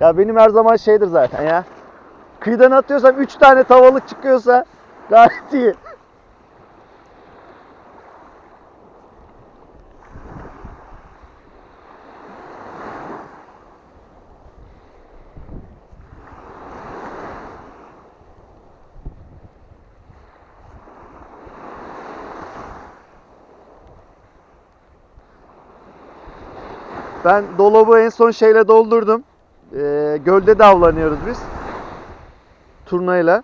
Ya benim her zaman şeydir zaten ya. Kıyıdan atıyorsam 3 tane tavalık çıkıyorsa gayet iyi. Ben dolabı en son şeyle doldurdum. Ee, gölde de avlanıyoruz biz. Turnayla.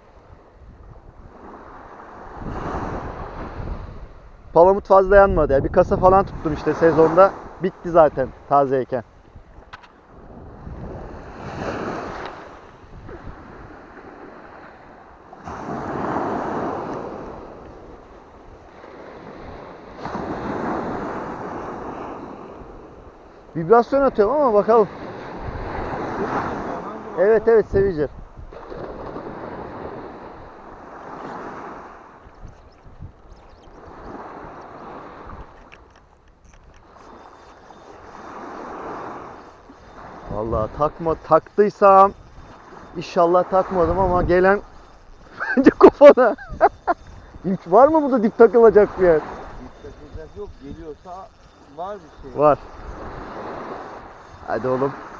Palamut fazla yanmadı ya. Bir kasa falan tuttum işte sezonda. Bitti zaten tazeyken. Vibrasyon atıyorum ama bakalım. Evet evet Sevicer. Vallahi takma taktıysam inşallah takmadım ama gelen bence kafana. Var mı burada dip takılacak bir yer? Takılacak yok geliyorsa var bir şey. Var. Hadi oğlum.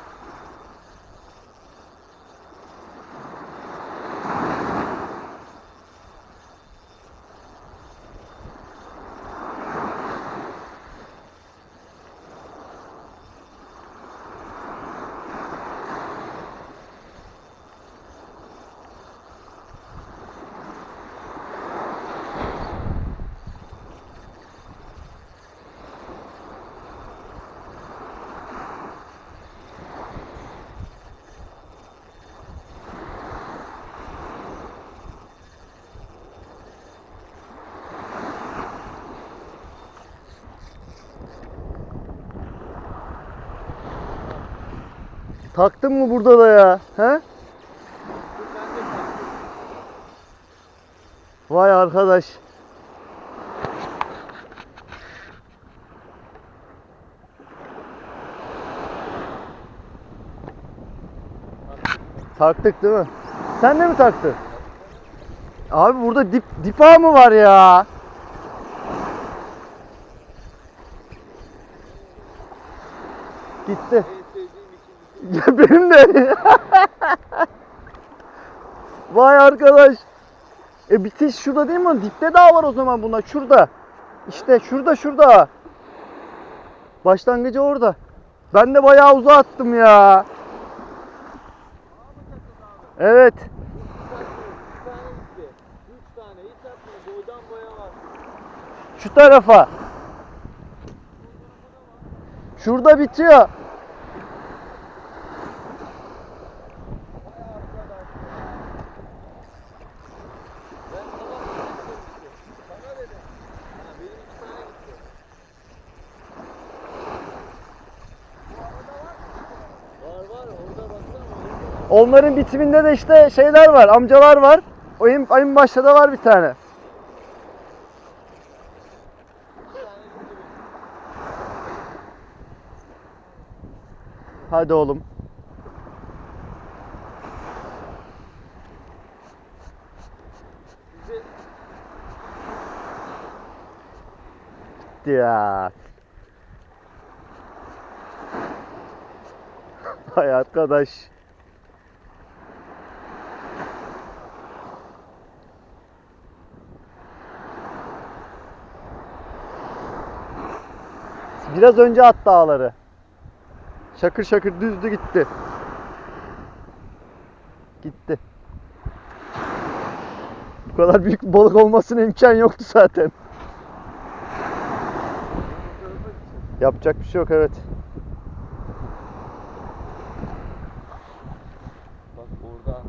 Taktın mı burada da ya? He? Vay arkadaş. Taktık değil mi? Sen de mi taktın? Abi burada dip dip ağı mı var ya? Gitti. Ya benim de. Vay arkadaş. E bitiş şurada değil mi? Dipte daha var o zaman bunlar. Şurada. İşte şurada şurada. Başlangıcı orada. Ben de bayağı uzağa attım ya. Evet. Şu tarafa. Şurada bitiyor. Ben sana dedim. Sana dedim. Ha, benim iki tane gitti. Var var orada baksana. orada. Onların bitiminde de işte şeyler var, amcalar var. O en, en başta da var bir tane. Hadi oğlum. Ya. Hay arkadaş. Biraz önce attı ağları. Şakır şakır düzdü gitti. Gitti. Bu kadar büyük balık olmasına imkan yoktu zaten. Yapacak bir şey yok evet. bak orada attı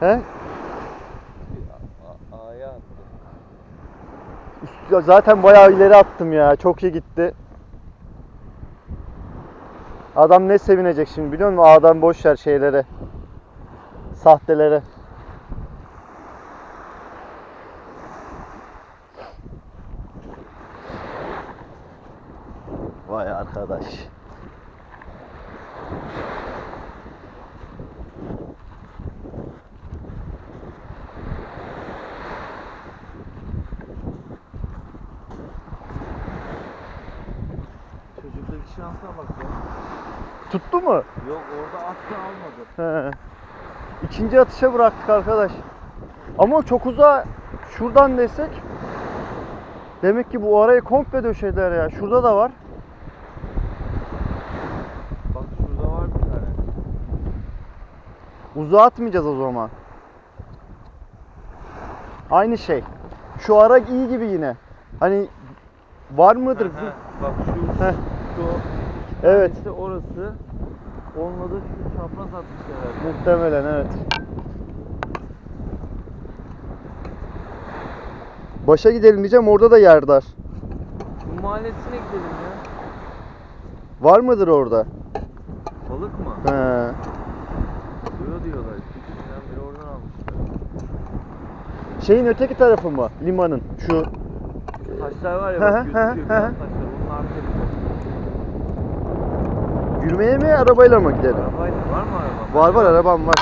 ya. He? A'ya attı. Zaten bayağı ileri attım ya. Çok iyi gitti. Adam ne sevinecek şimdi biliyor musun? A'dan boş ver şeylere. Sahtelere. Vay arkadaş. Şansa bak ya. Tuttu mu? Yok orada attı almadı. He. İkinci atışa bıraktık arkadaş. Ama çok uzağa şuradan desek Demek ki bu arayı komple döşediler ya. Şurada da var. Bak şurada var bir tane. Uzağa atmayacağız o zaman. Aynı şey. Şu ara iyi gibi yine. Hani var mıdır? Bak şu, Heh. Şu Evet. işte orası. Onunla da şu çapraz atmış herhalde. Muhtemelen evet. Başa gidelim diyeceğim orada da yer dar. Bu mahallesine gidelim ya. Var mıdır orada? Balık mı? He. Diyor diyorlar. Küçükten beri oradan almışlar. Şeyin öteki tarafı mı? Limanın. Şu Taşlar var ya bak gözüküyor taşlar. Arkası. Yürümeye mi arabayla mı gidelim? Arabayla var mı araba? Var var arabam var.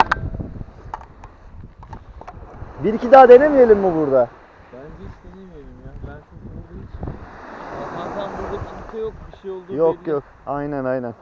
Bir iki daha denemeyelim mi burada? Bence hiç denemeyelim ya. Ben çünkü burada hiç... Zaten burada kimse yok. Bir şey olduğu Yok belli. yok. Aynen aynen.